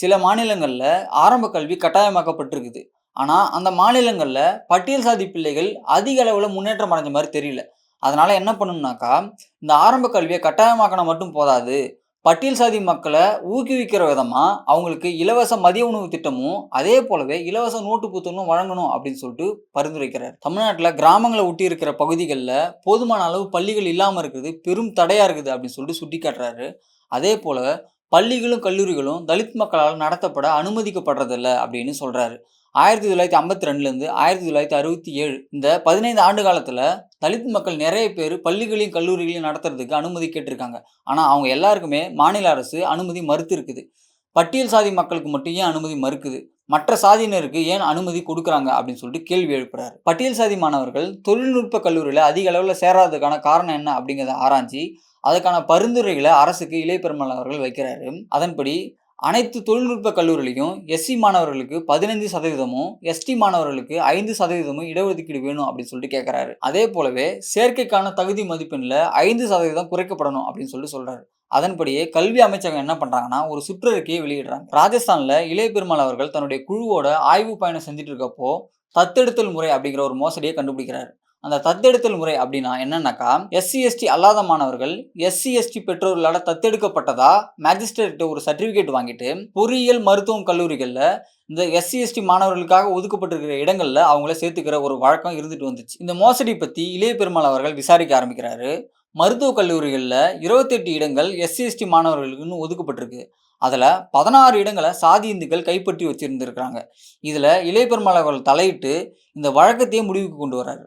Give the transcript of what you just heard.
சில மாநிலங்களில் ஆரம்ப கல்வி கட்டாயமாக்கப்பட்டிருக்குது. ஆனால் அந்த மாநிலங்களில் பட்டியல் சாதி பிள்ளைகள் அதிக அளவில் முன்னேற்றம் அடைஞ்ச மாதிரி தெரியல. அதனால் என்ன பண்ணணும்னாக்கா இந்த ஆரம்ப கல்வியை கட்டாயமாக்கினா மட்டும் போதாது. பட்டியல் சாதி மக்களை ஊக்குவிக்கிற விதமாக அவங்களுக்கு இலவச மதிய உணவு திட்டமும் அதே போலவே இலவச நோட்டு புத்தகமும் வழங்கணும் அப்படின்னு சொல்லிட்டு பரிந்துரைக்கிறார். தமிழ்நாட்டில் கிராமங்களை ஒட்டி இருக்கிற பகுதிகளில் போதுமான அளவு பள்ளிகள் இல்லாமல் இருக்கிறது பெரும் தடையாக இருக்குது அப்படின்னு சொல்லிட்டு சுட்டி காட்டுறாரு அதே போல பள்ளிகளும் கல்லூரிகளும் தலித் மக்களால் நடத்தப்பட அனுமதிக்கப்படுறதில்ல அப்படின்னு சொல்கிறாரு ஆயிரத்தி தொள்ளாயிரத்தி ஐம்பத்தி ரெண்டுலேருந்து ஆயிரத்தி தொள்ளாயிரத்தி அறுபத்தி ஏழு இந்த பதினைந்து ஆண்டு காலத்தில் தலித் மக்கள் நிறைய பேர் பள்ளிகளையும் கல்லூரிகளையும் நடத்துறதுக்கு அனுமதி கேட்டிருக்காங்க. ஆனால் அவங்க எல்லாருக்குமே மாநில அரசு அனுமதி மறுத்து இருக்குது பட்டியல் சாதி மக்களுக்கு மட்டும் ஏன் அனுமதி மறுக்குது? மற்ற சாதியினருக்கு ஏன் அனுமதி கொடுக்குறாங்க அப்படின்னு சொல்லிட்டு கேள்வி எழுப்புறாரு. பட்டியல் சாதி மாணவர்கள் தொழில்நுட்ப கல்லூரியில் அதிக அளவில் சேராததுக்கான காரணம் என்ன அப்படிங்கிறத ஆராய்ச்சி அதுக்கான பரிந்துரைகளை அரசுக்கு இளையபெருமாள் அவர்கள் வைக்கிறாரு. அதன்படி அனைத்து தொழில்நுட்ப கல்லூரிலையும் எஸ்சி மாணவர்களுக்கு பதினைந்து சதவீதமும் எஸ்டி மாணவர்களுக்கு ஐந்து சதவீதமும் இடஒதுக்கீடு வேணும் அப்படின்னு சொல்லிட்டு கேட்குறாரு அதே போலவே சேர்க்கைக்கான தகுதி மதிப்பெண்ணில் ஐந்து சதவீதம் குறைக்கப்படணும் அப்படின்னு சொல்லிட்டு சொல்கிறாரு அதன்படியே கல்வி அமைச்சகம் என்ன பண்ணுறாங்கன்னா ஒரு சுற்றறிக்கையை வெளியிடுறாங்க. ராஜஸ்தானில் இளைய பெருமாள் அவர்கள் தன்னுடைய குழுவோட ஆய்வு பயணம் செஞ்சுட்டு இருக்கப்போ தத்தெடுத்தல் முறை அப்படிங்கிற ஒரு மோசடியை கண்டுபிடிக்கிறாரு. அந்த தத்தெடுத்தல் முறை அப்படின்னா என்னன்னாக்கா எஸ்சி எஸ்டி அல்லாத மாணவர்கள் எஸ்சி எஸ்டி பெற்றோர்களால் தத்தெடுக்கப்பட்டதா மேஜிஸ்ட்ரேட் ஒரு சர்டிஃபிகேட் வாங்கிட்டு பொறியியல் மருத்துவம் கல்லூரிகளில் இந்த எஸ்சி எஸ்டி மாணவர்களுக்காக ஒதுக்கப்பட்டிருக்கிற இடங்களில் அவங்கள சேர்த்துக்கிற ஒரு வழக்கம் இருந்துட்டு வந்துச்சு. இந்த மோசடி பற்றி இளைய பெருமாள் அவர்கள் விசாரிக்க ஆரம்பிக்கிறாரு. மருத்துவக் கல்லூரிகளில் இருபத்தெட்டு இடங்கள் எஸ்சி எஸ்டி மாணவர்களுக்குன்னு ஒதுக்கப்பட்டிருக்கு. அதில் பதினாறு இடங்களை சாதி இந்துக்கள் கைப்பற்றி வச்சிருந்துருக்கிறாங்க. இதில் இளைய பெருமாள் அவர்கள் தலையிட்டு இந்த வழக்கத்தையே முடிவுக்கு கொண்டு வர்றாரு.